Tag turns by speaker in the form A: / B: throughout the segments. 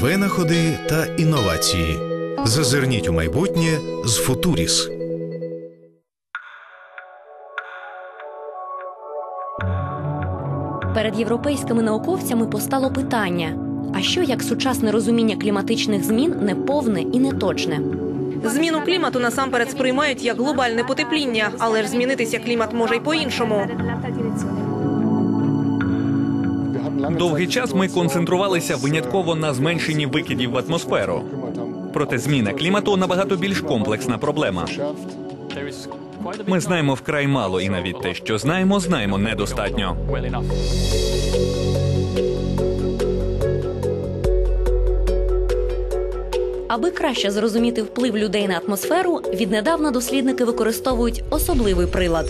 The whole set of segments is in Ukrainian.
A: Винаходи та інновації. Зазирніть у майбутнє з Футуріс.
B: Перед європейськими науковцями постало питання: а що як сучасне розуміння кліматичних змін неповне і неточне?
C: Зміну клімату насамперед сприймають як глобальне потепління, але ж змінитися клімат може й по-іншому.
D: Довгий час ми концентрувалися винятково на зменшенні викидів в атмосферу. Проте зміна клімату набагато більш комплексна проблема. Ми знаємо вкрай мало, і навіть те, що знаємо, знаємо недостатньо.
B: Аби краще зрозуміти вплив людей на атмосферу, віднедавна дослідники використовують особливий прилад.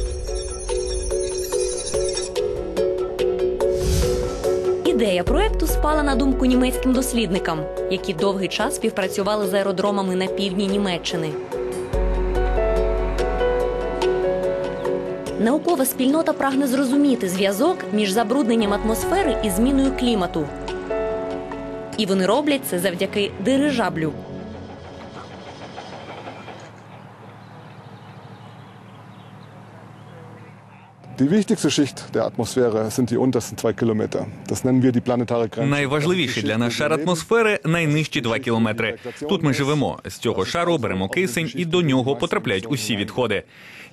B: Ідея проекту спала на думку німецьким дослідникам, які довгий час співпрацювали з аеродромами на півдні Німеччини. Наукова спільнота прагне зрозуміти зв'язок між забрудненням атмосфери і зміною клімату. І вони роблять це завдяки дирижаблю.
E: Die wichtigste Schicht der Atmosphäre sind die untersten zwei Kilometer. Das nennen wir die planetare Grenze.
D: Найважливіші для нас шар атмосфери найнижчі 2 кілометри. Тут ми живемо. З цього шару беремо кисень, і до нього потрапляють усі відходи.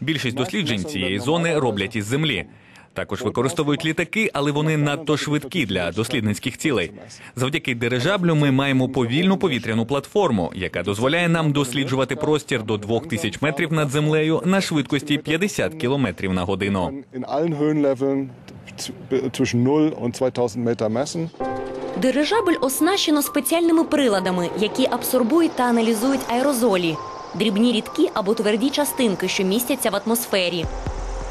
D: Більшість досліджень цієї зони роблять із землі. Також використовують літаки, але вони надто швидкі для дослідницьких цілей. Завдяки дирижаблю ми маємо повільну повітряну платформу, яка дозволяє нам досліджувати простір до 2000 метрів над землею на швидкості 50 кілометрів на годину.
E: In allen Höhenleveln z- zwischen 0 und 2000 Meter messen.
B: Дирижабль оснащено спеціальними приладами, які абсорбують та аналізують аерозолі, дрібні рідкі або тверді частинки, що містяться в атмосфері.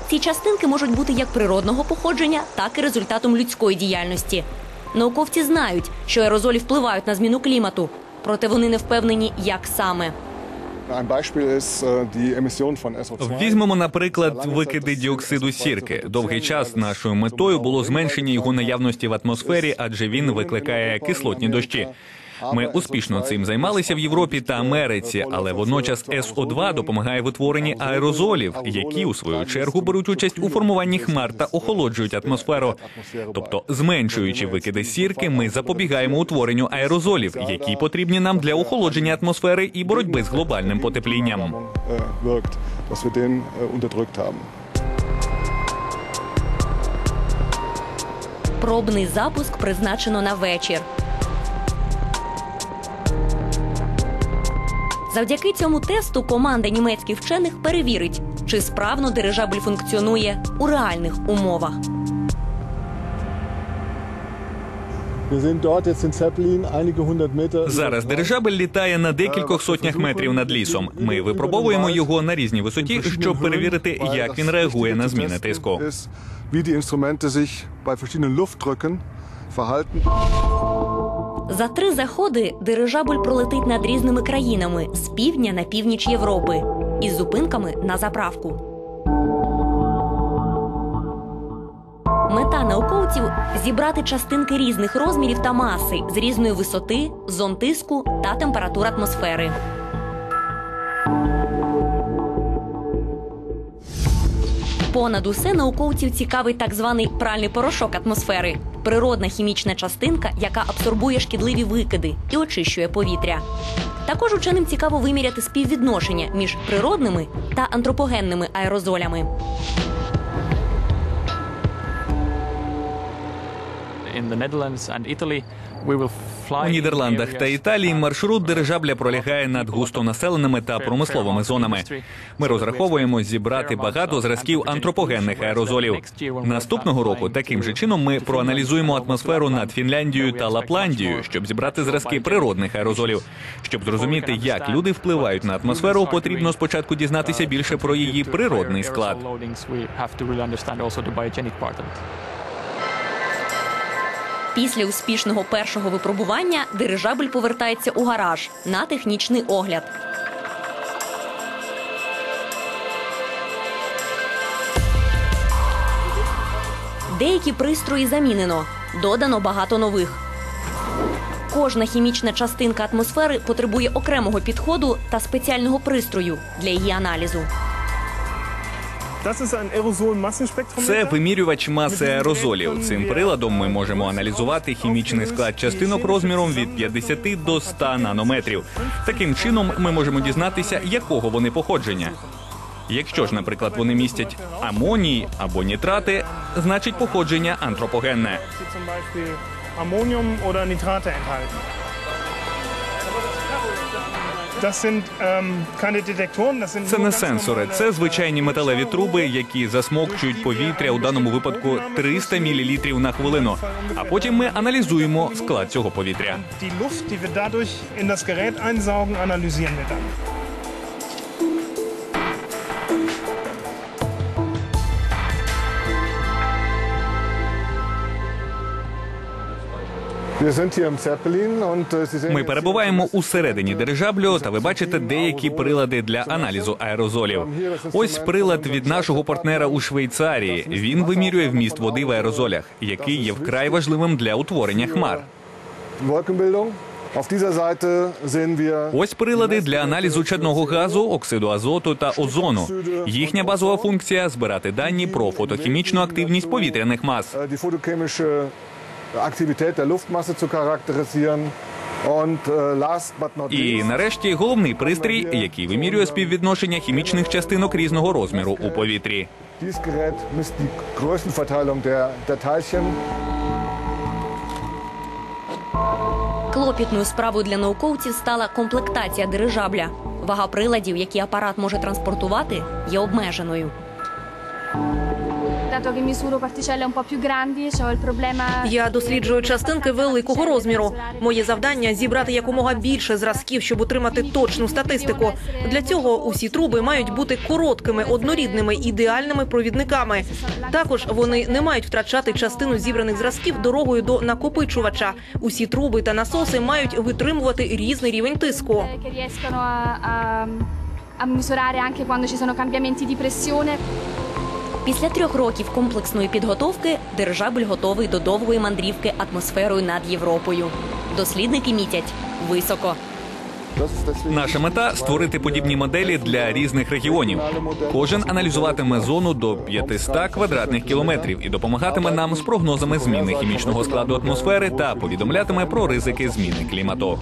B: Ці частинки можуть бути як природного походження, так і результатом людської діяльності. Науковці знають, що аерозолі впливають на зміну клімату, проте вони не впевнені, як саме.
E: Äh, die Emission von SO2.
D: Візьмемо, наприклад, викиди діоксиду сірки. Довгий час нашою метою було зменшення його наявності в атмосфері, адже він викликає кислотні дощі. Ми успішно цим займалися в Європі та Америці, але водночас СО2 допомагає в утворенні аерозолів, які у свою чергу беруть участь у формуванні хмар та охолоджують атмосферу. Тобто, зменшуючи викиди сірки, ми запобігаємо утворенню аерозолів, які потрібні нам для охолодження атмосфери і боротьби з глобальним потеплінням.
B: Пробний запуск призначено на вечір. Завдяки цьому тесту команда німецьких вчених перевірить, чи справно дирижабль функціонує у реальних умовах.
D: Зараз дирижабель літає на декількох сотнях метрів над лісом. Ми випробовуємо його на різній висоті, щоб перевірити, як він реагує на зміни тиску.
E: Verhalten.
B: За три заходи дирижабль пролетить над різними країнами з півдня на північ Європи із зупинками на заправку. Мета науковців зібрати частинки різних розмірів та маси з різної висоти, зон тиску та температур атмосфери. Понад усе науковців цікавий так званий пральний порошок атмосфери природна хімічна частинка, яка абсорбує шкідливі викиди і очищує повітря. Також ученим цікаво виміряти співвідношення між природними та антропогенними аерозолями.
D: У Нідерландах та Італії маршрут дирижабля пролягає над густонаселеними та промисловими зонами. Ми розраховуємо зібрати багато зразків антропогенних аерозолів. Наступного року таким же чином ми проаналізуємо атмосферу над Фінляндією та Лапландією, щоб зібрати зразки природних аерозолів. Щоб зрозуміти, як люди впливають на атмосферу, потрібно спочатку дізнатися більше про її природний склад.
B: Після успішного першого випробування дирижабль повертається у гараж на технічний огляд. Деякі пристрої замінено, додано багато нових. Кожна хімічна частинка атмосфери потребує окремого підходу та спеціального пристрою для її аналізу.
D: Це вимірювач маси аерозолів. Цим приладом ми можемо аналізувати хімічний склад частинок розміром від 50 до 100 нанометрів. Таким чином ми можемо дізнатися, якого вони походження. Якщо ж, наприклад, вони містять амоній або нітрати, значить походження антропогенне.
F: Ammonium oder Nitrate enthalten.
D: Це не сенсори, це звичайні металеві труби, які засмокчують повітря у даному випадку 300 мл на хвилину. А потім ми аналізуємо склад цього повітря. Ми перебуваємо
E: hier-
D: усередині дирижаблю, та ви бачите деякі прилади для аналізу аерозолів. Ось прилад від нашого партнера у Швейцарії. Він вимірює вміст води в аерозолях, який є вкрай важливим для утворення хмар. Ось прилади для аналізу чадного газу, оксиду азоту та озону. Їхня базова функція збирати дані про фотохімічну активність повітряних мас.
E: Aktivität der Luftmasse zu charakterisieren. Äh,
D: І нарешті головний пристрій, який вимірює співвідношення хімічних частинок різного розміру у повітрі.
B: Клопітною справою для науковців стала комплектація дирижабля. Вага приладів, які апарат може транспортувати, є обмеженою.
G: Dato che misuro particelle un po' più grandi, c'ho il problema.
C: Я досліджую частинки великого розміру. Моє завдання зібрати якомога більше зразків, щоб отримати точну статистику. Для цього усі труби мають бути короткими, однорідними, ідеальними провідниками. Також вони не мають втрачати частину зібраних зразків дорогою до накопичувача. Усі труби та насоси мають витримувати різний рівень тиску.
G: Che riescono a, a, a misurare anche quando ci sono cambiamenti di pressione.
B: Після трьох років комплексної підготовки дирижабель готовий до довгої мандрівки атмосферою над Європою. Дослідники мітять високо.
D: Наша мета створити подібні моделі для різних регіонів. Кожен аналізуватиме зону до 500 квадратних кілометрів і допомагатиме нам з прогнозами зміни хімічного складу атмосфери та повідомлятиме про ризики зміни клімату.